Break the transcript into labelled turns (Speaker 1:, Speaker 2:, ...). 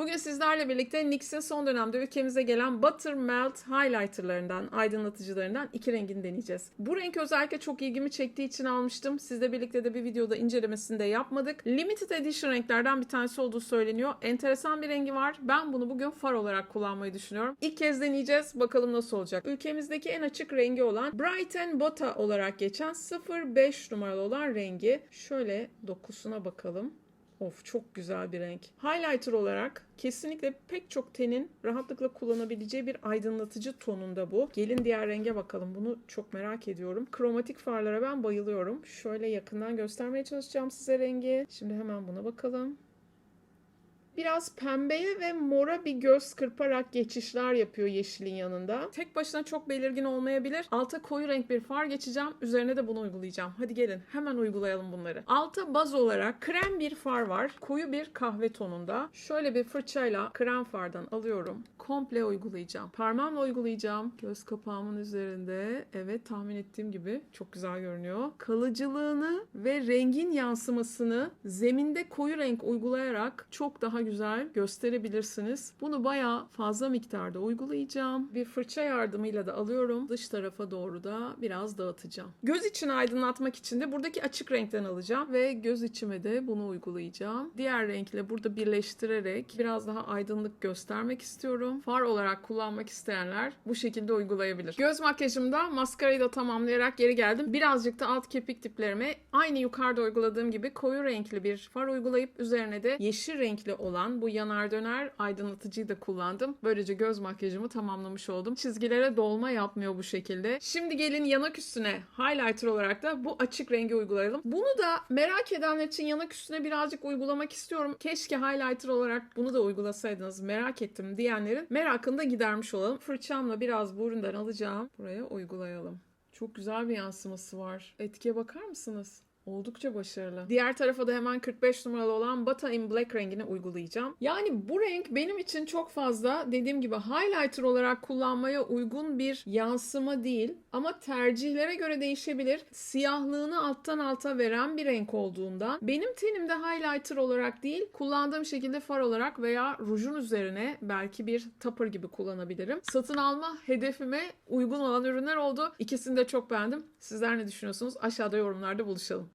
Speaker 1: Bugün sizlerle birlikte NYX'in son dönemde ülkemize gelen Buttermelt highlighterlarından, aydınlatıcılarından iki rengini deneyeceğiz. Bu renk özellikle çok ilgimi çektiği için almıştım. Sizle birlikte de bir videoda incelemesini de yapmadık. Limited Edition renklerden bir tanesi olduğu söyleniyor. Enteresan bir rengi var. Ben bunu bugün far olarak kullanmayı düşünüyorum. İlk kez deneyeceğiz. Bakalım nasıl olacak. Ülkemizdeki en açık rengi olan Bright and Bota olarak geçen 05 numaralı olan rengi. Şöyle dokusuna bakalım. Of çok güzel bir renk. Highlighter olarak kesinlikle pek çok tenin rahatlıkla kullanabileceği bir aydınlatıcı tonunda bu. Gelin diğer renge bakalım. Bunu çok merak ediyorum. Kromatik farlara ben bayılıyorum. Şöyle yakından göstermeye çalışacağım size rengi. Şimdi hemen buna bakalım. Biraz pembeye ve mora bir göz kırparak geçişler yapıyor yeşilin yanında. Tek başına çok belirgin olmayabilir. Alta koyu renk bir far geçeceğim. Üzerine de bunu uygulayacağım. Hadi gelin hemen uygulayalım bunları. Alta baz olarak krem bir far var. Koyu bir kahve tonunda. Şöyle bir fırçayla krem fardan alıyorum. Komple uygulayacağım. Parmağımla uygulayacağım. Göz kapağımın üzerinde. Evet tahmin ettiğim gibi çok güzel görünüyor. Kalıcılığını ve rengin yansımasını zeminde koyu renk uygulayarak çok daha güzel gösterebilirsiniz. Bunu bayağı fazla miktarda uygulayacağım. Bir fırça yardımıyla da alıyorum. Dış tarafa doğru da biraz dağıtacağım. Göz içini aydınlatmak için de buradaki açık renkten alacağım ve göz içime de bunu uygulayacağım. Diğer renkle burada birleştirerek biraz daha aydınlık göstermek istiyorum. Far olarak kullanmak isteyenler bu şekilde uygulayabilir. Göz makyajımda maskarayı da tamamlayarak geri geldim. Birazcık da alt kepik diplerime aynı yukarıda uyguladığım gibi koyu renkli bir far uygulayıp üzerine de yeşil renkli olan bu yanar döner aydınlatıcıyı da kullandım. Böylece göz makyajımı tamamlamış oldum. Çizgilere dolma yapmıyor bu şekilde. Şimdi gelin yanak üstüne highlighter olarak da bu açık rengi uygulayalım. Bunu da merak edenler için yanak üstüne birazcık uygulamak istiyorum. Keşke highlighter olarak bunu da uygulasaydınız merak ettim diyenlerin merakını da gidermiş olalım. Fırçamla biraz burundan alacağım. Buraya uygulayalım. Çok güzel bir yansıması var. Etkiye bakar mısınız? Oldukça başarılı. Diğer tarafa da hemen 45 numaralı olan Bata in Black rengini uygulayacağım. Yani bu renk benim için çok fazla dediğim gibi highlighter olarak kullanmaya uygun bir yansıma değil. Ama tercihlere göre değişebilir. Siyahlığını alttan alta veren bir renk olduğundan benim tenimde highlighter olarak değil kullandığım şekilde far olarak veya rujun üzerine belki bir topper gibi kullanabilirim. Satın alma hedefime uygun olan ürünler oldu. İkisini de çok beğendim. Sizler ne düşünüyorsunuz? Aşağıda yorumlarda buluşalım.